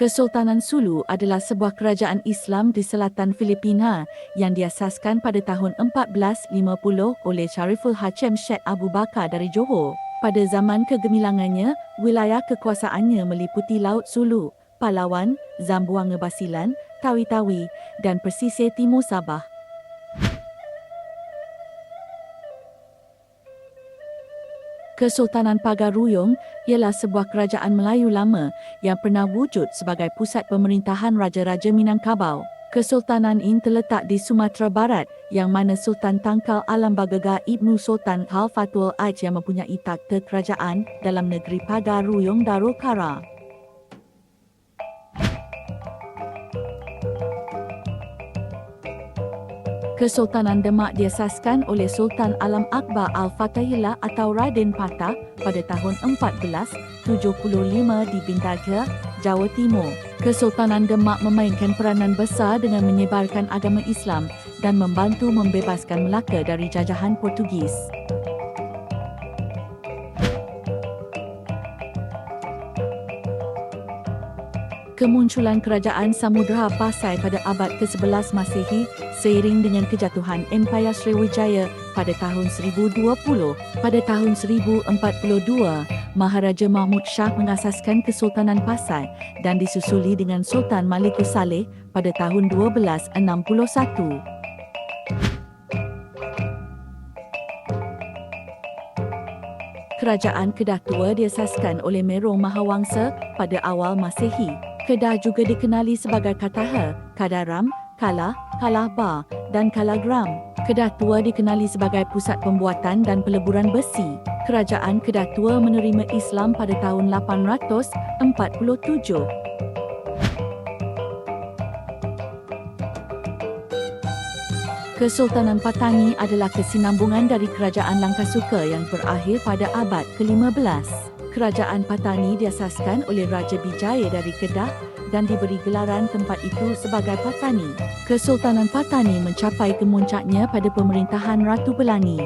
Kesultanan Sulu adalah sebuah kerajaan Islam di selatan Filipina yang diasaskan pada tahun 1450 oleh Shariful Hachem Syed Abu Bakar dari Johor. Pada zaman kegemilangannya, wilayah kekuasaannya meliputi Laut Sulu, Palawan, Zamboanga Basilan, Tawi-Tawi dan pesisir timur Sabah. Kesultanan Pagar Ruyung ialah sebuah kerajaan Melayu lama yang pernah wujud sebagai pusat pemerintahan Raja-Raja Minangkabau. Kesultanan ini terletak di Sumatera Barat yang mana Sultan Tangkal Alam Bagaga Ibnu Sultan Hal Fatul Aij yang mempunyai takhta kerajaan dalam negeri Pagar Ruyung Darul Kara. Kesultanan Demak diasaskan oleh Sultan Alam Akbar Al-Fatahillah atau Raden Patah pada tahun 1475 di Bintaga, Jawa Timur. Kesultanan Demak memainkan peranan besar dengan menyebarkan agama Islam dan membantu membebaskan Melaka dari jajahan Portugis. Kemunculan kerajaan Samudra Pasai pada abad ke-11 Masehi seiring dengan kejatuhan Empayar Sriwijaya pada tahun 1020. Pada tahun 1042, Maharaja Mahmud Shah mengasaskan Kesultanan Pasai dan disusuli dengan Sultan Malikus Saleh pada tahun 1261. Kerajaan Kedah Tua diasaskan oleh Merong Mahawangsa pada awal Masehi. Kedah juga dikenali sebagai Kataha, Kadaram, Kalah, Kalahbar dan Kalagram. Kedah Tua dikenali sebagai pusat pembuatan dan peleburan besi. Kerajaan Kedah Tua menerima Islam pada tahun 847. Kesultanan Patani adalah kesinambungan dari Kerajaan Langkasuka yang berakhir pada abad ke-15. Kerajaan Patani diasaskan oleh Raja Bijaya dari Kedah dan diberi gelaran tempat itu sebagai Patani. Kesultanan Patani mencapai kemuncaknya pada pemerintahan Ratu Belani.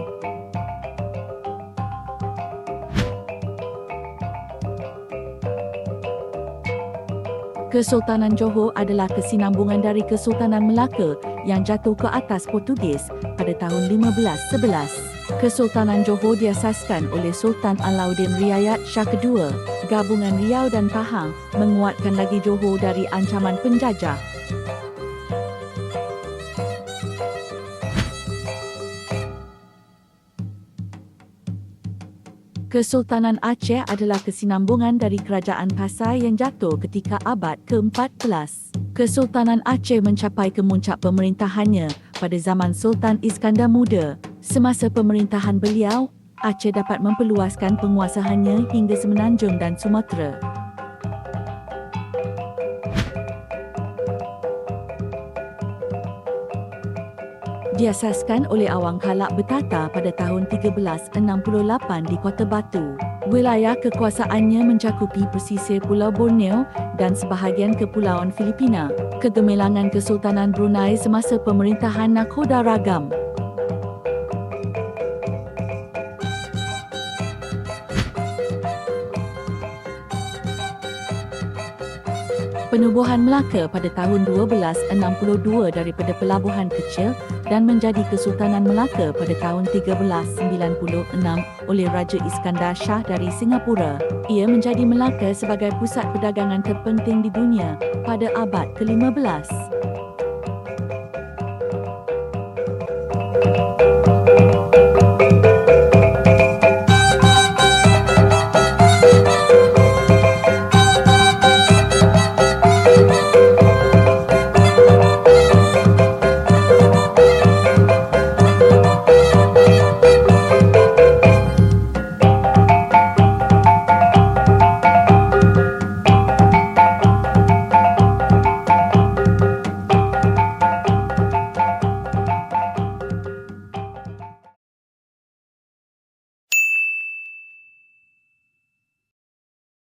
Kesultanan Johor adalah kesinambungan dari Kesultanan Melaka yang jatuh ke atas Portugis pada tahun 1511. Kesultanan Johor diasaskan oleh Sultan Alauddin Riayat Shah II. Gabungan Riau dan Pahang menguatkan lagi Johor dari ancaman penjajah. Kesultanan Aceh adalah kesinambungan dari kerajaan Pasai yang jatuh ketika abad ke-14. Kesultanan Aceh mencapai kemuncak pemerintahannya pada zaman Sultan Iskandar Muda. Semasa pemerintahan beliau, Aceh dapat memperluaskan penguasaannya hingga Semenanjung dan Sumatera. diasaskan oleh Awang Khalak Betata pada tahun 1368 di Kota Batu. Wilayah kekuasaannya mencakupi pesisir Pulau Borneo dan sebahagian kepulauan Filipina. Kegemilangan Kesultanan Brunei semasa pemerintahan Nakhoda Ragam. Penubuhan Melaka pada tahun 1262 daripada pelabuhan kecil dan menjadi Kesultanan Melaka pada tahun 1396 oleh Raja Iskandar Shah dari Singapura. Ia menjadi Melaka sebagai pusat perdagangan terpenting di dunia pada abad ke-15.